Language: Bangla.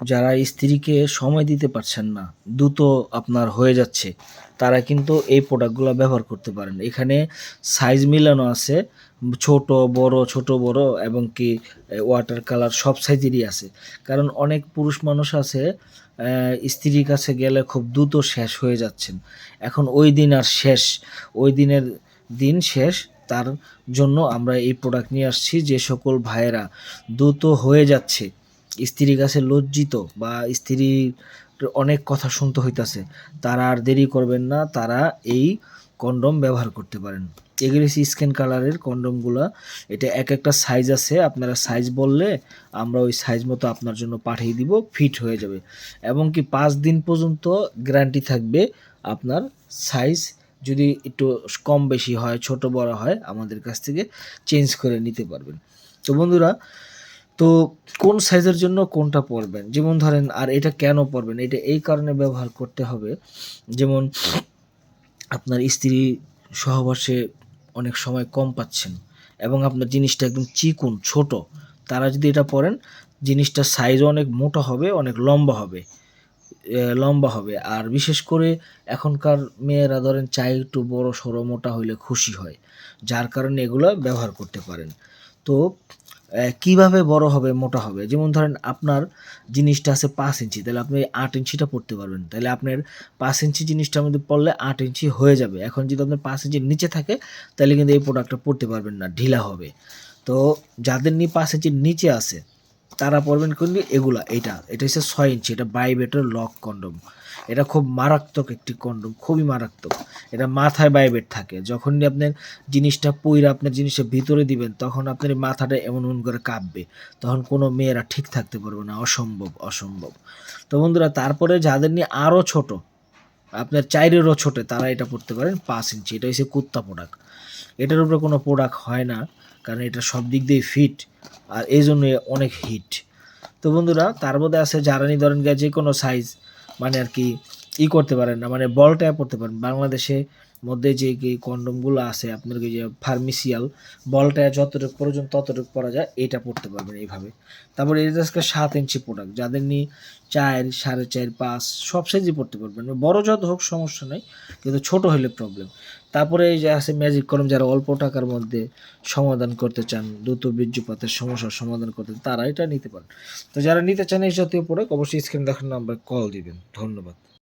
যারা স্ত্রীকে সময় দিতে পারছেন না, দ্রুত আপনার হয়ে যাচ্ছে, তারা কিন্তু এই প্রোডাক্টগুলো ব্যবহার করতে পারেন। এখানে সাইজ মিলানো আছে, ছোট, বড় ছোট, বড় এবং কি ওয়াটার কালার সব সাইজেরই আছে। কারণ অনেক পুরুষ মানুষ আছে স্ত্রীর কাছে গেলে খুব দ্রুত শেষ হয়ে যাচ্ছেন। এখন ওই দিন আর শেষ, ওই দিনের দিন শেষ, তার জন্য আমরা এই প্রোডাক্ট নিয়ে আসছি যে সকল ভাইয়েরা দ্রুত হয়ে যাচ্ছে। স্ত্রীর কাছে লজ্জিত বা স্ত্রীর অনেক কথা শুনতে হইতাছে, তারা আর দেরি করবেন না, তারা এই কন্ডম ব্যবহার করতে পারেন। এগুলি স্কিন কালারের কন্ডমগুলো। এটা এক একটা সাইজ আছে, আপনারা সাইজ বললে আমরা ওই সাইজ মতো আপনার জন্য পাঠিয়ে দিব ফিট হয়ে যাবে। এবং কি পাঁচ দিন পর্যন্ত গ্যারান্টি থাকবে আপনার সাইজ যদি একটু কম বেশি হয়, ছোট বড় হয়, আমাদের কাছ থেকে চেঞ্জ করে নিতে পারবেন। তো বন্ধুরা তো কোন সাইজের জন্য কোনটা পরবেন? যেমন ধরেন, আর এটা কেন পরবেন? এটা এই কারণে ব্যবহার করতে হবে। যেমন আপনার স্ত্রী সহবাসে অনেক সময় কম পাচ্ছেন এবং আপনার জিনিসটা একদম চিকুন, ছোট, তারা যদি এটা পরেন, জিনিসটা সাইজও অনেক মোটা হবে, অনেক লম্বা হবে লম্বা হবে। আর বিশেষ করে এখনকার মেয়েরা ধরেন, চাই একটু বড় সড়ো মোটা হইলে খুশি হয়, যার কারণে এগুলো ব্যবহার করতে পারেন। তো কীভাবে বড় হবে, মোটা হবে? যেমন ধরেন আপনার জিনিসটা আছে পাঁচ ইঞ্চি, তাহলে আপনি আট ইঞ্চিটা পড়তে পারবেন। তাহলে আপনার পাঁচ ইঞ্চি জিনিসটার মধ্যে পড়লে আট ইঞ্চি হয়ে যাবে। এখন যদি আপনার পাঁচ ইঞ্চির নিচে থাকে, তাহলে কিন্তু এই প্রোডাক্টটা পড়তে পারবেন না, ঢিলা হবে। তো যাদের নিয়ে পাঁচ ইঞ্চির নিচে আছে তারা পড়বেন কিন্তু এগুলা, এটা। এটা হচ্ছে ছয় ইঞ্চি, এটা বাইবেটার লক কন্ডম। এটা খুব মারাত্মক একটি কন্ডম, খুবই মারাত্মক। এটা মাথায় বাইবেট থাকে। যখনই আপনার জিনিসটা পইরা আপনার জিনিসটা ভিতরে দিবেন, তখন আপনার মাথাটা এমন এমন করে কাঁপবে। তখন কোনো মেয়েরা ঠিক থাকতে পারবে না। অসম্ভব অসম্ভব। তো বন্ধুরা, তারপরে যাদের নিয়ে আরও ছোট, আপনার চাইরেরও ছোটে, তারা এটা পড়তে পারেন পাঁচ ইঞ্চি। এটা হচ্ছে কুত্তা প্রোডাক্ট এটার উপরে কোনো প্রোডাক্ট হয় না, কারণ এটা সব দিক দিয়ে ফিট আর এই জন্য অনেক হিট তো বন্ধুরা, তার মধ্যে আছে জ্বালানি ধরেন যে কোনো সাইজ মানে আর কি ই করতে পারেন না মানে বলটা পড়তে পারেন। বাংলাদেশে মধ্যে যে কন্ডমগুলো আছে, আপনার যে ফার্মেসিয়াল বলটা যতটুকু প্রয়োজন ততটুকু পরা যায়, এটা পড়তে পারবেন এইভাবে। তারপরে এটা আজকে সাত ইঞ্চি প্রোডাক্ট যাদের নিয়ে চার, সাড়ে চার, পাঁচ, সব সাইজই পড়তে পারবেন। বড় যত হোক সমস্যা নেই, কিন্তু ছোট হলে প্রবলেম তারপরে এই যে আছে ম্যাজিক কলম যারা অল্প টাকার মধ্যে সমাধান করতে চান, দ্রুত বীর্যপাতের সমস্যার সমাধান করতে, তারা এটা নিতে পারেন। তো যারা নিতে চান এই জাতীয় প্রোডাক্ট অবশ্যই স্ক্রিন দেখার নাম্বার কল দিবেন। ধন্যবাদ।